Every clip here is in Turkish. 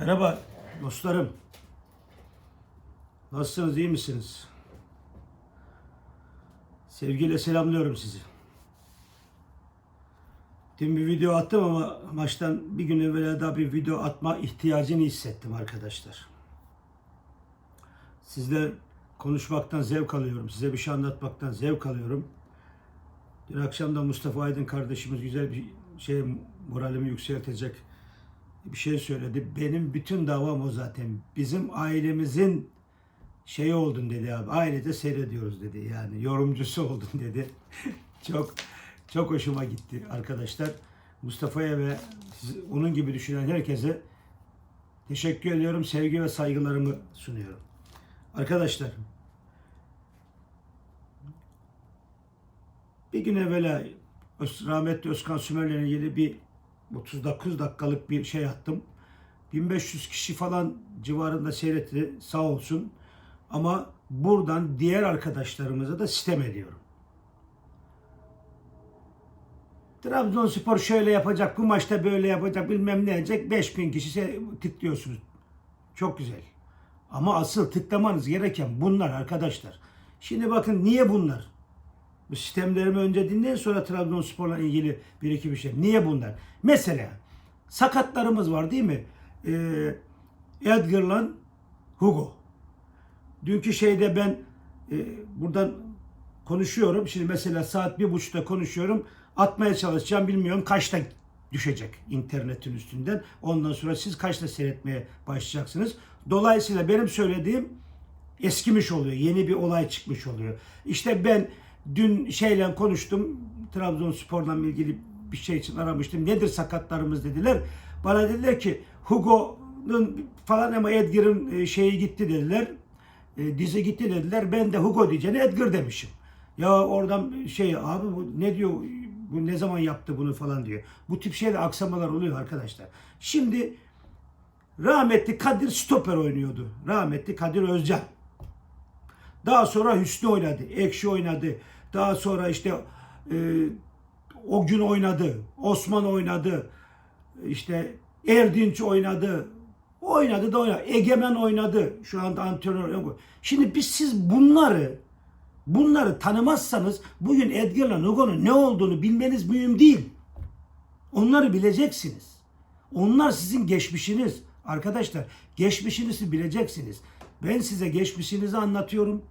Merhaba dostlarım. Nasılsınız, iyi misiniz? Sevgiyle selamlıyorum sizi. Dün bir video attım ama maçtan bir gün evvel daha bir video atma ihtiyacını hissettim arkadaşlar. Sizle konuşmaktan zevk alıyorum. Size bir şey anlatmaktan zevk alıyorum. Dün akşam da Mustafa Aydın kardeşimiz güzel bir şey moralimi yükseltecek bir şey söyledi. Benim bütün davam o zaten. Bizim ailemizin şeyi oldun dedi abi. Ailece seyrediyoruz dedi. Yani yorumcusu oldun dedi. çok çok hoşuma gitti arkadaşlar. Mustafa'ya ve onun gibi düşünen herkese teşekkür ediyorum. Sevgi ve saygılarımı sunuyorum. Arkadaşlar bir gün evvela rahmetli Özkan Sümer'le ilgili bir 39 dakikalık bir şey attım. 1500 kişi falan civarında seyretti sağ olsun. Ama buradan diğer arkadaşlarımıza da sitem ediyorum. Trabzonspor şöyle yapacak, bu maçta böyle yapacak, bilmem ne edecek. 5000 kişi tıklıyorsunuz. Çok güzel. Ama asıl tıklamanız gereken bunlar arkadaşlar. Şimdi bakın niye bunlar? Sistemlerimi önce dinleyin sonra Trabzonspor'la ilgili bir iki bir şey. Niye bunlar? Mesela sakatlarımız var değil mi? Ee, Edgar'la Hugo. Dünkü şeyde ben e, buradan konuşuyorum. Şimdi mesela saat bir buçukta konuşuyorum. Atmaya çalışacağım bilmiyorum kaçta düşecek internetin üstünden. Ondan sonra siz kaçta seyretmeye başlayacaksınız. Dolayısıyla benim söylediğim eskimiş oluyor. Yeni bir olay çıkmış oluyor. İşte ben dün şeyle konuştum. Trabzonspor'la ilgili bir şey için aramıştım. Nedir sakatlarımız dediler. Bana dediler ki Hugo'nun falan ama Edgar'ın e, şeyi gitti dediler. E, dizi gitti dediler. Ben de Hugo diyeceğine Edgar demişim. Ya oradan şey abi bu ne diyor bu ne zaman yaptı bunu falan diyor. Bu tip şeyler aksamalar oluyor arkadaşlar. Şimdi rahmetli Kadir stoper oynuyordu. Rahmetli Kadir Özcan. Daha sonra Hüsnü oynadı. Ekşi oynadı. Daha sonra işte e, o gün oynadı. Osman oynadı. İşte Erdinç oynadı. Oynadı da oynadı. Egemen oynadı. Şu anda antrenör yok. Şimdi biz siz bunları bunları tanımazsanız bugün Edgar'la Hugo'nun ne olduğunu bilmeniz mühim değil. Onları bileceksiniz. Onlar sizin geçmişiniz. Arkadaşlar geçmişinizi bileceksiniz. Ben size geçmişinizi anlatıyorum.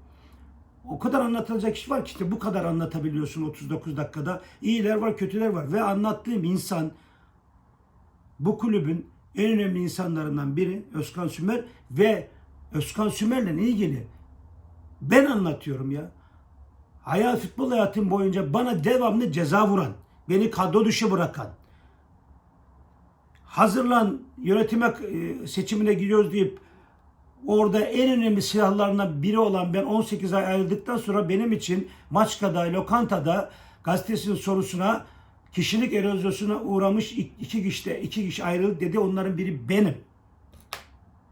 O kadar anlatılacak iş var ki işte bu kadar anlatabiliyorsun 39 dakikada. İyiler var, kötüler var. Ve anlattığım insan bu kulübün en önemli insanlarından biri Özkan Sümer ve Özkan Sümer'le ilgili ben anlatıyorum ya. Hayal futbol hayatım boyunca bana devamlı ceza vuran, beni kadro dışı bırakan, hazırlan yönetime e, seçimine gidiyoruz deyip orada en önemli silahlarından biri olan ben 18 ay ayrıldıktan sonra benim için Maçka'da, Lokanta'da gazetesinin sorusuna kişilik erozyosuna uğramış iki kişi, iki kişi ayrılık dedi. Onların biri benim.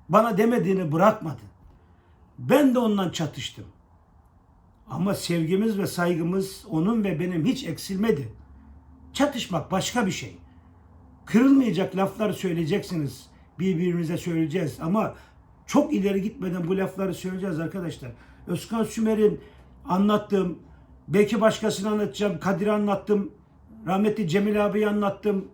Bana demediğini bırakmadı. Ben de ondan çatıştım. Ama sevgimiz ve saygımız onun ve benim hiç eksilmedi. Çatışmak başka bir şey kırılmayacak laflar söyleyeceksiniz. Birbirimize söyleyeceğiz ama çok ileri gitmeden bu lafları söyleyeceğiz arkadaşlar. Özkan Sümer'in anlattığım, belki başkasını anlatacağım, Kadir'i anlattım, rahmetli Cemil abiyi anlattım.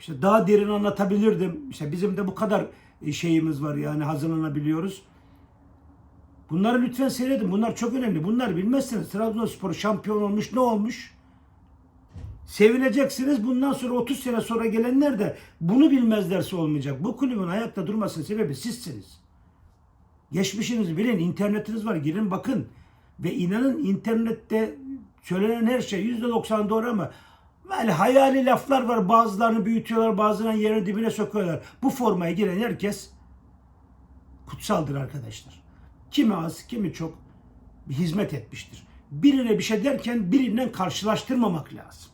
İşte daha derin anlatabilirdim. İşte bizim de bu kadar şeyimiz var yani hazırlanabiliyoruz. Bunları lütfen seyredin. Bunlar çok önemli. Bunları bilmezseniz Trabzonspor şampiyon olmuş ne olmuş? Sevileceksiniz. Bundan sonra 30 sene sonra gelenler de bunu bilmezlerse olmayacak. Bu kulübün ayakta durmasının sebebi sizsiniz. Geçmişinizi bilin. internetiniz var. Girin bakın. Ve inanın internette söylenen her şey %90 doğru ama böyle hayali laflar var. Bazılarını büyütüyorlar. Bazılarını yerin dibine sokuyorlar. Bu formaya giren herkes kutsaldır arkadaşlar. Kimi az, kimi çok hizmet etmiştir. Birine bir şey derken birinden karşılaştırmamak lazım.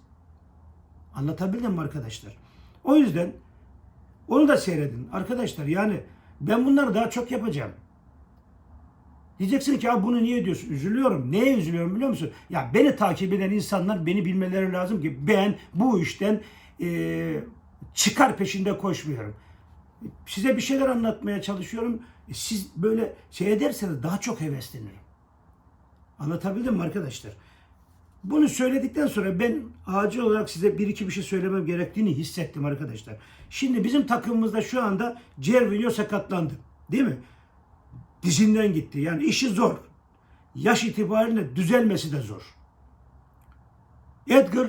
Anlatabildim mi arkadaşlar? O yüzden onu da seyredin. Arkadaşlar yani ben bunları daha çok yapacağım. Diyeceksin ki abi bunu niye diyorsun? Üzülüyorum. Neye üzülüyorum biliyor musun? Ya beni takip eden insanlar beni bilmeleri lazım ki ben bu işten eee, çıkar peşinde koşmuyorum. Size bir şeyler anlatmaya çalışıyorum. E, Siz böyle şey ederseniz daha çok heveslenirim. Anlatabildim mi arkadaşlar? Bunu söyledikten sonra ben acil olarak size bir iki bir şey söylemem gerektiğini hissettim arkadaşlar. Şimdi bizim takımımızda şu anda Cervinho sakatlandı. Değil mi? Dizinden gitti. Yani işi zor. Yaş itibariyle düzelmesi de zor. Edgar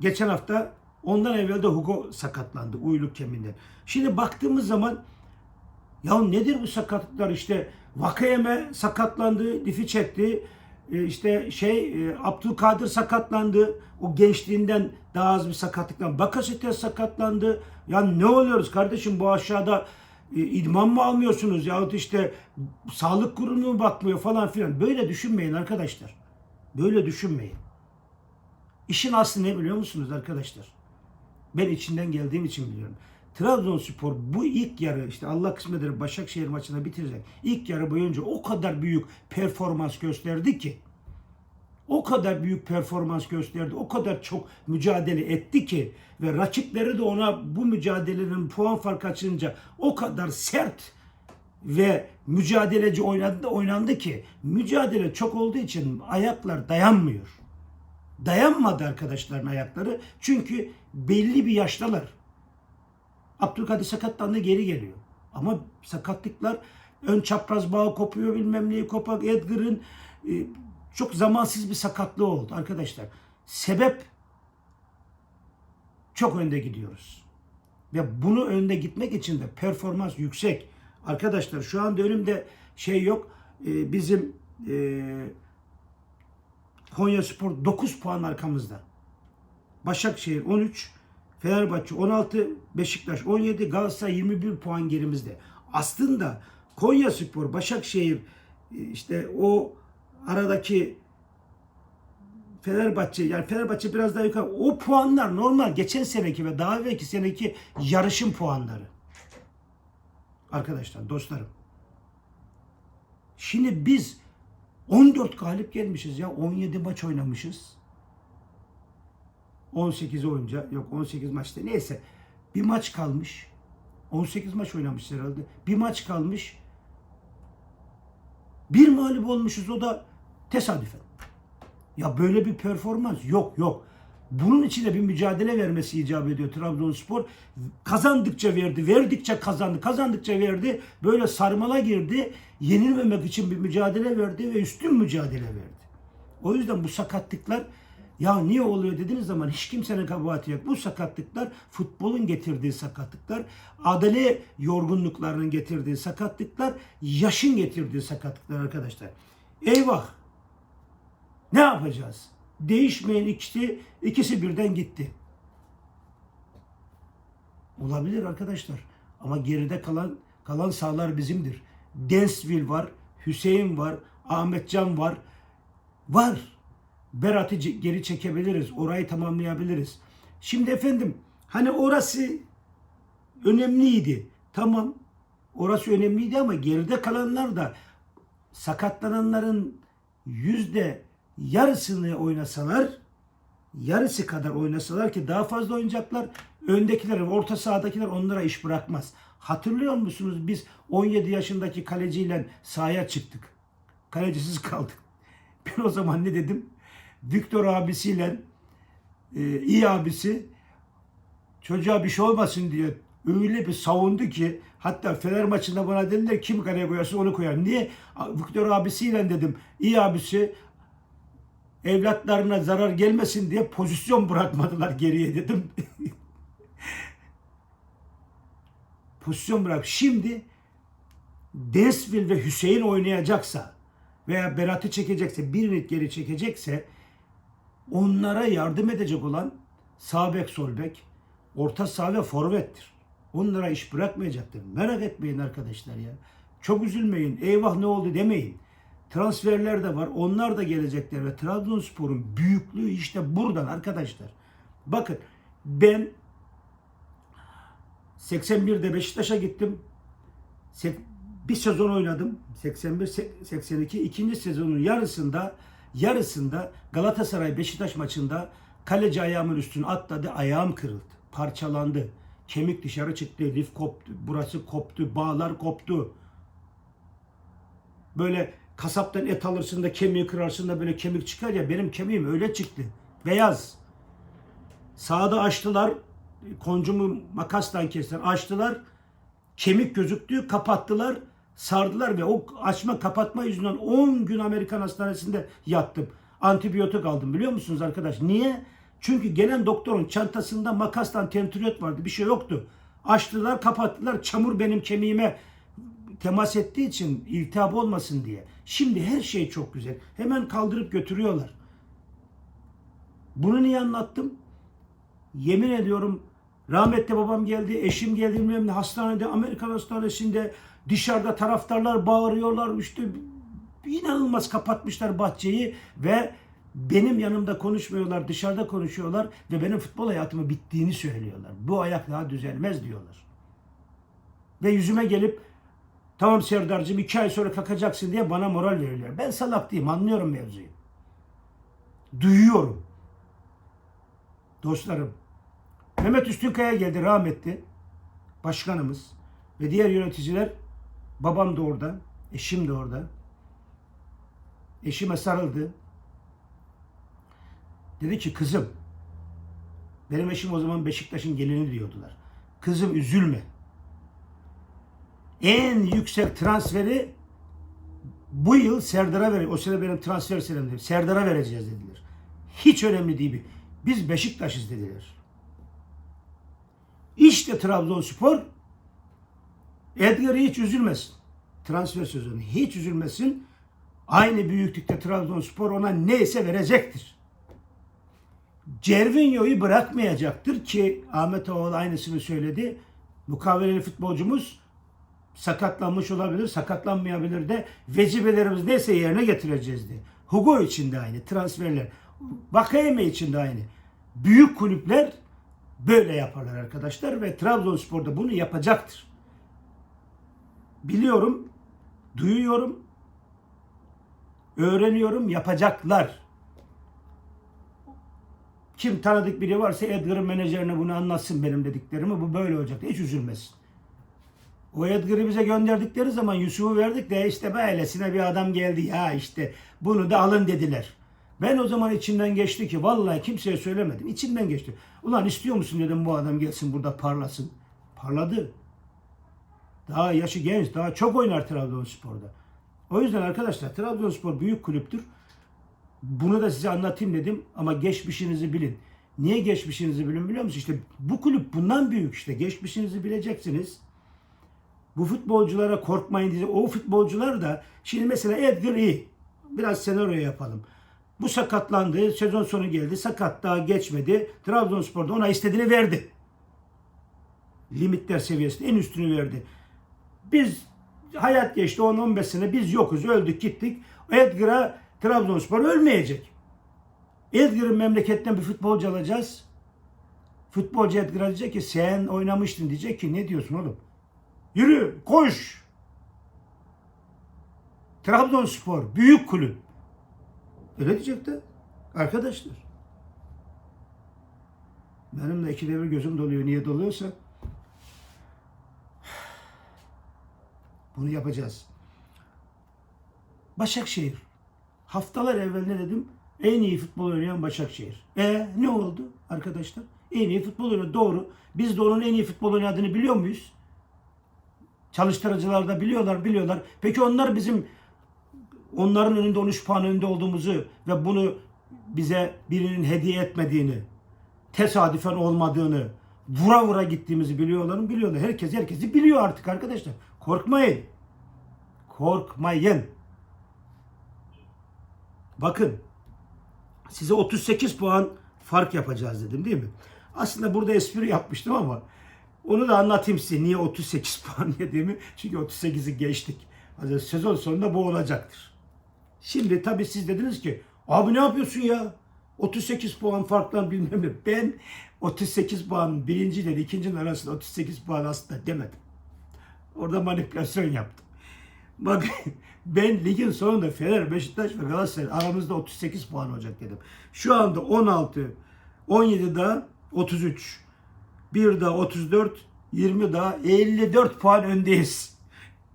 geçen hafta ondan evvel de Hugo sakatlandı uyluk kemiğinden. Şimdi baktığımız zaman ya nedir bu sakatlıklar işte Vakayeme sakatlandı, difi çekti. Ee, işte şey e, Abdülkadir sakatlandı. O gençliğinden daha az bir sakatlıktan. Bakasetes sakatlandı. Ya ne oluyoruz kardeşim bu aşağıda e, idman mı almıyorsunuz yahut işte sağlık kurumu mu bakmıyor falan filan. Böyle düşünmeyin arkadaşlar. Böyle düşünmeyin. İşin aslı ne biliyor musunuz arkadaşlar? Ben içinden geldiğim için biliyorum. Trabzonspor bu ilk yarı işte Allah kısmet eder Başakşehir maçında bitirecek. İlk yarı boyunca o kadar büyük performans gösterdi ki o kadar büyük performans gösterdi. O kadar çok mücadele etti ki ve rakipleri de ona bu mücadelenin puan farkı açınca o kadar sert ve mücadeleci oynadı, oynandı ki mücadele çok olduğu için ayaklar dayanmıyor. Dayanmadı arkadaşların ayakları. Çünkü belli bir yaştalar. Abdülkadir sakatlandı geri geliyor. Ama sakatlıklar ön çapraz bağı kopuyor bilmem neyi kopak. Edgar'ın e, çok zamansız bir sakatlığı oldu arkadaşlar. Sebep çok önde gidiyoruz. Ve bunu önde gitmek için de performans yüksek. Arkadaşlar şu anda önümde şey yok. E, bizim e, Konya Spor 9 puan arkamızda. Başakşehir 13, Fenerbahçe 16, Beşiktaş 17, Galatasaray 21 puan gerimizde. Aslında Konya Spor, Başakşehir e, işte o aradaki Fenerbahçe yani Fenerbahçe biraz daha yukarı. O puanlar normal geçen seneki ve daha evvelki seneki yarışın puanları. Arkadaşlar, dostlarım. Şimdi biz 14 galip gelmişiz ya. 17 maç oynamışız. 18 oyunca yok 18 maçta neyse bir maç kalmış. 18 maç oynamış herhalde. Bir maç kalmış. Bir mağlup olmuşuz o da tesadüfen. Ya böyle bir performans yok yok. Bunun için de bir mücadele vermesi icap ediyor Trabzonspor. Kazandıkça verdi, verdikçe kazandı, kazandıkça verdi. Böyle sarmala girdi. Yenilmemek için bir mücadele verdi ve üstün mücadele verdi. O yüzden bu sakatlıklar ya niye oluyor dediğiniz zaman hiç kimsenin kabahati yok. Bu sakatlıklar futbolun getirdiği sakatlıklar, adale yorgunluklarının getirdiği sakatlıklar, yaşın getirdiği sakatlıklar arkadaşlar. Eyvah! Ne yapacağız? Değişmeyen ikisi, ikisi birden gitti. Olabilir arkadaşlar. Ama geride kalan kalan sahalar bizimdir. Densville var, Hüseyin var, Ahmetcan var. Var. Berat'ı geri çekebiliriz. Orayı tamamlayabiliriz. Şimdi efendim hani orası önemliydi. Tamam. Orası önemliydi ama geride kalanlar da sakatlananların yüzde yarısını oynasalar yarısı kadar oynasalar ki daha fazla oynayacaklar. Öndekiler, orta sahadakiler onlara iş bırakmaz. Hatırlıyor musunuz biz 17 yaşındaki kaleciyle sahaya çıktık. Kalecisiz kaldık. Ben o zaman ne dedim? Victor abisiyle e, iyi abisi çocuğa bir şey olmasın diye öyle bir savundu ki hatta Fener maçında bana dediler kim kaleye koyarsa onu koyar. Niye? Victor abisiyle dedim iyi abisi evlatlarına zarar gelmesin diye pozisyon bırakmadılar geriye dedim. pozisyon bırak. Şimdi Desville ve Hüseyin oynayacaksa veya Berat'ı çekecekse, birini geri çekecekse onlara yardım edecek olan sağ bek, sol bek, orta saha ve forvettir. Onlara iş bırakmayacaktır. Merak etmeyin arkadaşlar ya. Çok üzülmeyin. Eyvah ne oldu demeyin. Transferler de var. Onlar da gelecekler ve Trabzonspor'un büyüklüğü işte buradan arkadaşlar. Bakın ben 81'de Beşiktaş'a gittim. Bir sezon oynadım. 81-82. ikinci sezonun yarısında yarısında Galatasaray Beşiktaş maçında kaleci ayağımın üstüne atladı. Ayağım kırıldı. Parçalandı. Kemik dışarı çıktı, lif koptu, burası koptu, bağlar koptu. Böyle kasaptan et alırsın da kemiği kırarsın da böyle kemik çıkar ya benim kemiğim öyle çıktı. Beyaz. Sağda açtılar. Koncumu makasla kestiler. Açtılar. Kemik gözüktü. Kapattılar. Sardılar ve o açma kapatma yüzünden 10 gün Amerikan hastanesinde yattım. Antibiyotik aldım biliyor musunuz arkadaş? Niye? Çünkü gelen doktorun çantasında makasla tentüriyot vardı. Bir şey yoktu. Açtılar kapattılar. Çamur benim kemiğime temas ettiği için iltihap olmasın diye. Şimdi her şey çok güzel. Hemen kaldırıp götürüyorlar. Bunu niye anlattım? Yemin ediyorum rahmetli babam geldi, eşim geldi bilmem ne hastanede, Amerikan hastanesinde dışarıda taraftarlar bağırıyorlar işte inanılmaz kapatmışlar bahçeyi ve benim yanımda konuşmuyorlar, dışarıda konuşuyorlar ve benim futbol hayatımı bittiğini söylüyorlar. Bu ayak daha düzelmez diyorlar. Ve yüzüme gelip tamam Serdar'cığım iki ay sonra kalkacaksın diye bana moral veriyorlar. Ben salak değilim, anlıyorum mevzuyu. Duyuyorum. Dostlarım, Mehmet Üstünkaya geldi rahmetli. Başkanımız ve diğer yöneticiler. Babam da orada. Eşim de orada. Eşime sarıldı. Dedi ki kızım benim eşim o zaman Beşiktaş'ın gelini diyordular. Kızım üzülme. En yüksek transferi bu yıl Serdar'a ver. O sene benim transfer senemdi. Serdar'a vereceğiz dediler. Hiç önemli değil. Biz Beşiktaş'ız dediler. İşte Trabzonspor Edgar hiç üzülmesin. Transfer sözünü hiç üzülmesin. Aynı büyüklükte Trabzonspor ona neyse verecektir. Cervinho'yu bırakmayacaktır ki Ahmet Oğul aynısını söyledi. Mukaveleli futbolcumuz sakatlanmış olabilir, sakatlanmayabilir de vecibelerimiz neyse yerine getireceğiz de. Hugo için de aynı, transferler. Vakayeme için de aynı. Büyük kulüpler böyle yaparlar arkadaşlar ve Trabzonspor da bunu yapacaktır. Biliyorum, duyuyorum, öğreniyorum, yapacaklar. Kim tanıdık biri varsa Edgar'ın menajerine bunu anlatsın benim dediklerimi. Bu böyle olacak. Hiç üzülmesin. O Edgar'ı bize gönderdikleri zaman Yusuf'u verdik de işte böylesine bir adam geldi ya işte bunu da alın dediler. Ben o zaman içimden geçti ki vallahi kimseye söylemedim. İçimden geçti. Ulan istiyor musun dedim bu adam gelsin burada parlasın. Parladı. Daha yaşı genç, daha çok oynar Trabzonspor'da. O yüzden arkadaşlar Trabzonspor büyük kulüptür. Bunu da size anlatayım dedim ama geçmişinizi bilin. Niye geçmişinizi bilin biliyor musunuz? İşte bu kulüp bundan büyük işte. Geçmişinizi bileceksiniz. Bu futbolculara korkmayın diye. O futbolcular da şimdi mesela Edgar iyi. Biraz senaryo yapalım. Bu sakatlandı. Sezon sonu geldi. Sakat daha geçmedi. Trabzonspor'da ona istediğini verdi. Limitler seviyesinde en üstünü verdi. Biz hayat geçti 10-15 sene biz yokuz öldük gittik. Edgar'a Trabzonspor ölmeyecek. Edgar'ın memleketten bir futbolcu alacağız. Futbolcu Edgar'a diyecek ki sen oynamıştın diyecek ki ne diyorsun oğlum? Yürü koş. Trabzonspor büyük kulüp. Öyle diyecekti arkadaşlar. Benim de ikide bir gözüm doluyor. Niye doluyorsa Bunu yapacağız. Başakşehir. Haftalar evvel ne dedim? En iyi futbol oynayan Başakşehir. E ne oldu arkadaşlar? En iyi futbol oynuyor. Doğru. Biz de onun en iyi futbol oynadığını biliyor muyuz? Çalıştırıcılar da biliyorlar, biliyorlar. Peki onlar bizim onların önünde 13 puan önünde olduğumuzu ve bunu bize birinin hediye etmediğini, tesadüfen olmadığını, vura vura gittiğimizi biliyorlar mı? Biliyorlar. Herkes herkesi biliyor artık arkadaşlar. Korkmayın. Korkmayın. Bakın size 38 puan fark yapacağız dedim değil mi? Aslında burada espri yapmıştım ama onu da anlatayım size niye 38 puan dediğimi. Çünkü 38'i geçtik. Sezon sonunda bu olacaktır. Şimdi tabii siz dediniz ki abi ne yapıyorsun ya? 38 puan farktan bilmem ne. Ben 38 puan birinci ile ikincinin arasında 38 puan aslında demedim. Orada manipülasyon yaptım. Bak ben ligin sonunda Fener, Beşiktaş ve Galatasaray aramızda 38 puan olacak dedim. Şu anda 16, 17 daha 33. Bir daha 34, 20 daha 54 puan öndeyiz.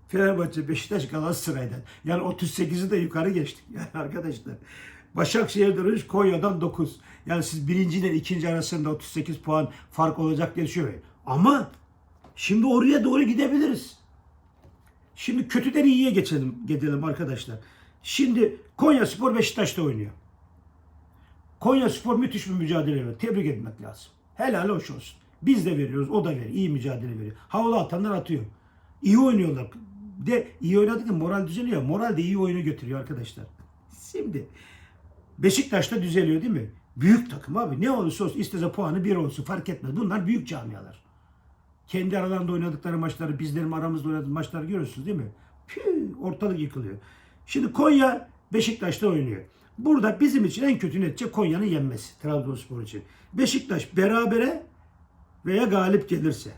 Fenerbahçe, Beşiktaş, Galatasaray'dan. Yani 38'i de yukarı geçtik yani arkadaşlar. Başakşehir'den 3, Konya'dan 9. Yani siz birinci ile ikinci arasında 38 puan fark olacak diye düşünmeyin. Ama şimdi oraya doğru gidebiliriz. Şimdi kötüden iyiye geçelim, gidelim arkadaşlar. Şimdi Konya Spor Beşiktaş'ta oynuyor. Konya Spor müthiş bir mücadele veriyor. Tebrik etmek lazım. Helal hoş olsun. Biz de veriyoruz, o da veriyor. İyi mücadele veriyor. Havalı atanlar atıyor. İyi oynuyorlar. De iyi oynadık moral düzeliyor. Moral de iyi oyunu götürüyor arkadaşlar. Şimdi Beşiktaş'ta düzeliyor değil mi? Büyük takım abi. Ne olursa olsun istese puanı bir olsun fark etmez. Bunlar büyük camialar. Kendi aralarında oynadıkları maçları, bizlerin aramızda oynadığımız maçları görüyorsunuz değil mi? Püh, ortalık yıkılıyor. Şimdi Konya Beşiktaş'ta oynuyor. Burada bizim için en kötü netice Konya'nın yenmesi. Trabzonspor için. Beşiktaş berabere veya galip gelirse.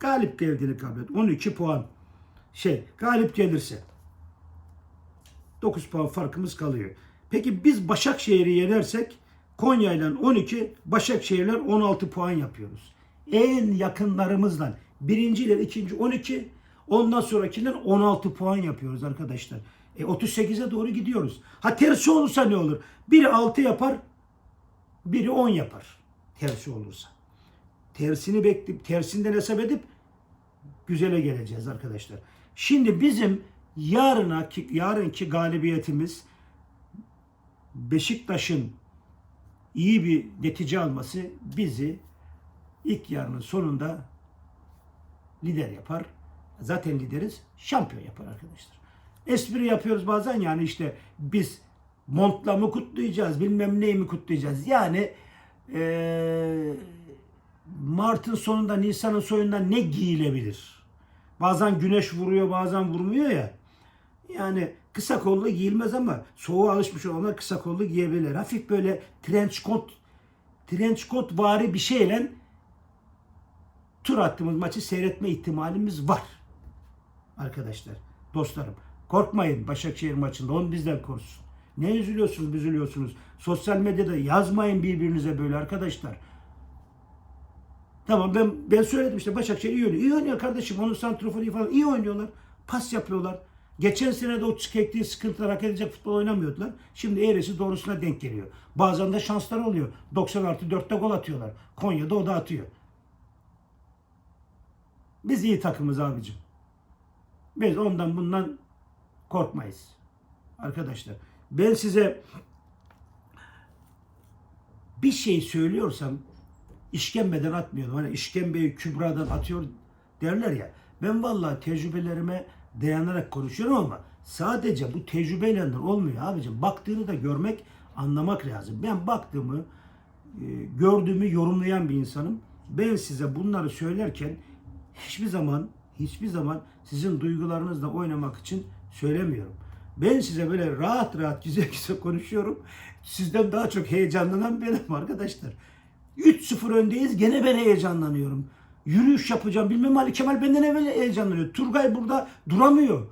Galip geldiğini kabul et. 12 puan. Şey, galip gelirse 9 puan farkımız kalıyor. Peki biz Başakşehir'i yenersek Konya ile 12, Başakşehir'ler 16 puan yapıyoruz. En yakınlarımızdan birinci ile ikinci 12, ondan sonrakiler 16 puan yapıyoruz arkadaşlar. E 38'e doğru gidiyoruz. Ha tersi olursa ne olur? Biri 6 yapar, biri 10 yapar. Tersi olursa. Tersini bekleyip, tersinden hesap edip güzele geleceğiz arkadaşlar. Şimdi bizim yarına yarınki galibiyetimiz Beşiktaş'ın iyi bir netice alması bizi ilk yarının sonunda lider yapar. Zaten lideriz. Şampiyon yapar arkadaşlar. Espri yapıyoruz bazen yani işte biz montla mı kutlayacağız bilmem neyi mi kutlayacağız. Yani eee Mart'ın sonunda Nisan'ın sonunda ne giyilebilir? Bazen güneş vuruyor bazen vurmuyor ya. Yani kısa kollu giyilmez ama soğuğa alışmış olanlar kısa kollu giyebilirler. Hafif böyle trench coat trench coat vari bir şeyle tur attığımız maçı seyretme ihtimalimiz var. Arkadaşlar, dostlarım. Korkmayın Başakşehir maçında. Onu bizden korusun. Ne üzülüyorsunuz, üzülüyorsunuz. Sosyal medyada yazmayın birbirinize böyle arkadaşlar. Tamam ben ben söyledim işte Başakşehir iyi oynuyor. İyi oynuyor kardeşim. Onun santroforu falan iyi oynuyorlar. Pas yapıyorlar. Geçen sene de o çektiği sıkıntılar hak edecek futbol oynamıyordular. Şimdi eğrisi doğrusuna denk geliyor. Bazen de şanslar oluyor. 90 artı 4'te gol atıyorlar. Konya'da o da atıyor. Biz iyi takımız abicim. Biz ondan bundan korkmayız. Arkadaşlar ben size bir şey söylüyorsam işkembeden atmıyorum. Hani işkembeyi kübradan atıyor derler ya. Ben vallahi tecrübelerime dayanarak konuşuyorum ama sadece bu tecrübeyle olmuyor abicim. Baktığını da görmek, anlamak lazım. Ben baktığımı, e, gördüğümü yorumlayan bir insanım. Ben size bunları söylerken hiçbir zaman hiçbir zaman sizin duygularınızla oynamak için söylemiyorum. Ben size böyle rahat rahat güzel güzel konuşuyorum. Sizden daha çok heyecanlanan benim arkadaşlar. 3-0 öndeyiz gene ben heyecanlanıyorum. Yürüyüş yapacağım bilmem Ali Kemal benden evvel heyecanlanıyor. Turgay burada duramıyor.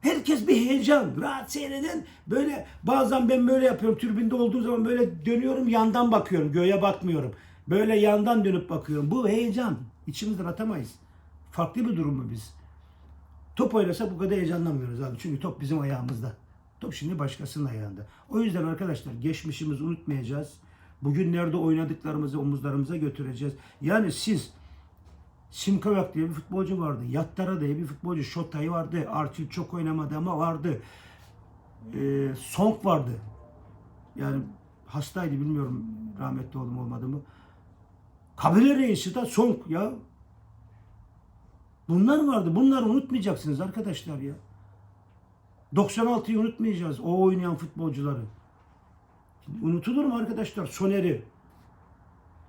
Herkes bir heyecan. Rahat seyreden böyle bazen ben böyle yapıyorum. Türbinde olduğum zaman böyle dönüyorum yandan bakıyorum. Göğe bakmıyorum. Böyle yandan dönüp bakıyorum. Bu heyecan. İçimizden atamayız. Farklı bir durum mu biz? Top oynasa bu kadar heyecanlanmıyoruz abi. Çünkü top bizim ayağımızda. Top şimdi başkasının ayağında. O yüzden arkadaşlar geçmişimizi unutmayacağız. Bugünlerde oynadıklarımızı omuzlarımıza götüreceğiz. Yani siz Simkavak diye bir futbolcu vardı. Yattara diye bir futbolcu. Şotay vardı. Arçil çok oynamadı ama vardı. Ee, Song vardı. Yani hastaydı bilmiyorum rahmetli oldum olmadı mı. Kabile reisi de Song ya. Bunlar vardı. Bunları unutmayacaksınız arkadaşlar ya. 96'yı unutmayacağız. O oynayan futbolcuları. Unutulur mu arkadaşlar? Soner'i,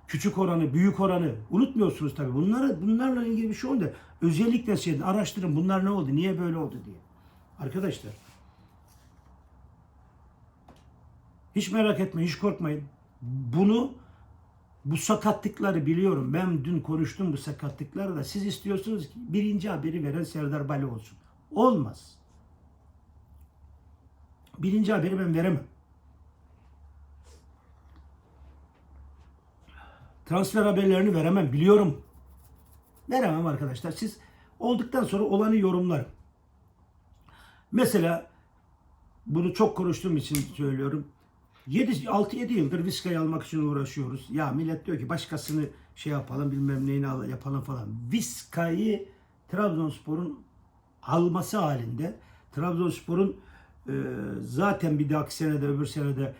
küçük oranı, büyük oranı unutmuyorsunuz tabii. Bunları bunlarla ilgili bir şey oldu. Özellikle şey araştırın bunlar ne oldu, niye böyle oldu diye. Arkadaşlar hiç merak etmeyin, hiç korkmayın. Bunu bu sakatlıkları biliyorum. Ben dün konuştum bu sakatlıkları da. Siz istiyorsunuz ki birinci haberi veren Serdar Bali olsun. Olmaz. Birinci haberi ben veremem. transfer haberlerini veremem biliyorum. Veremem arkadaşlar. Siz olduktan sonra olanı yorumlarım. Mesela bunu çok konuştuğum için söylüyorum. 6-7 yıldır Viska'yı almak için uğraşıyoruz. Ya millet diyor ki başkasını şey yapalım bilmem neyini al- yapalım falan. Viska'yı Trabzonspor'un alması halinde Trabzonspor'un e, zaten bir dahaki senede öbür senede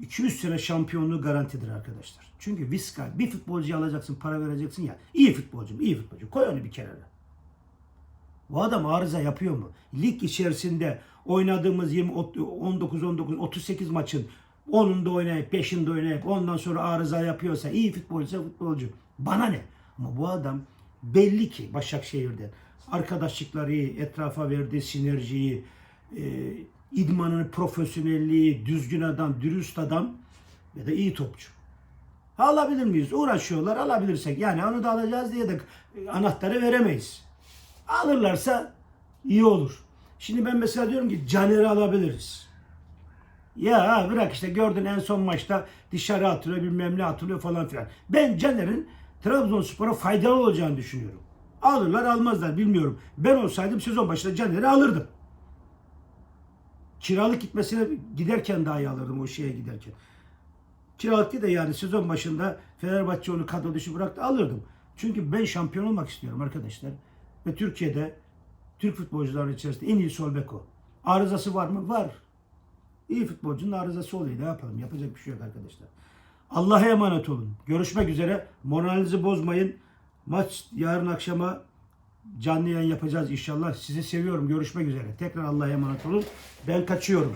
200 sene şampiyonluğu garantidir arkadaşlar. Çünkü Viska bir futbolcuyu alacaksın para vereceksin ya. iyi futbolcu mu? iyi futbolcu. Koy onu bir kenara. Bu adam arıza yapıyor mu? Lig içerisinde oynadığımız 20 19 19 38 maçın 10'unda oynayıp 5'inde oynayıp ondan sonra arıza yapıyorsa iyi futbolcuysa futbolcu. Bana ne? Ama bu adam belli ki Başakşehir'de arkadaşlıkları, etrafa verdiği sinerjiyi, e, idmanını, profesyonelliği, düzgün adam, dürüst adam ya da iyi topçu. Alabilir miyiz? Uğraşıyorlar. Alabilirsek. Yani onu da alacağız diye de e, anahtarı veremeyiz. Alırlarsa iyi olur. Şimdi ben mesela diyorum ki Caner'i alabiliriz. Ya bırak işte gördün en son maçta dışarı atılıyor bilmem ne atılıyor falan filan. Ben Caner'in Trabzonspor'a faydalı olacağını düşünüyorum. Alırlar almazlar bilmiyorum. Ben olsaydım sezon başında Caner'i alırdım. Kiralık gitmesine giderken daha iyi alırdım o şeye giderken. Kiralık değil de yani sezon başında Fenerbahçe onu kadro dışı bıraktı alırdım. Çünkü ben şampiyon olmak istiyorum arkadaşlar. Ve Türkiye'de Türk futbolcuların içerisinde en iyi sol bek o. Arızası var mı? Var. İyi futbolcunun arızası oluyor. Ne yapalım? Yapacak bir şey yok arkadaşlar. Allah'a emanet olun. Görüşmek üzere. Moralinizi bozmayın. Maç yarın akşama canlı yayın yapacağız inşallah. Sizi seviyorum. Görüşmek üzere. Tekrar Allah'a emanet olun. Ben kaçıyorum.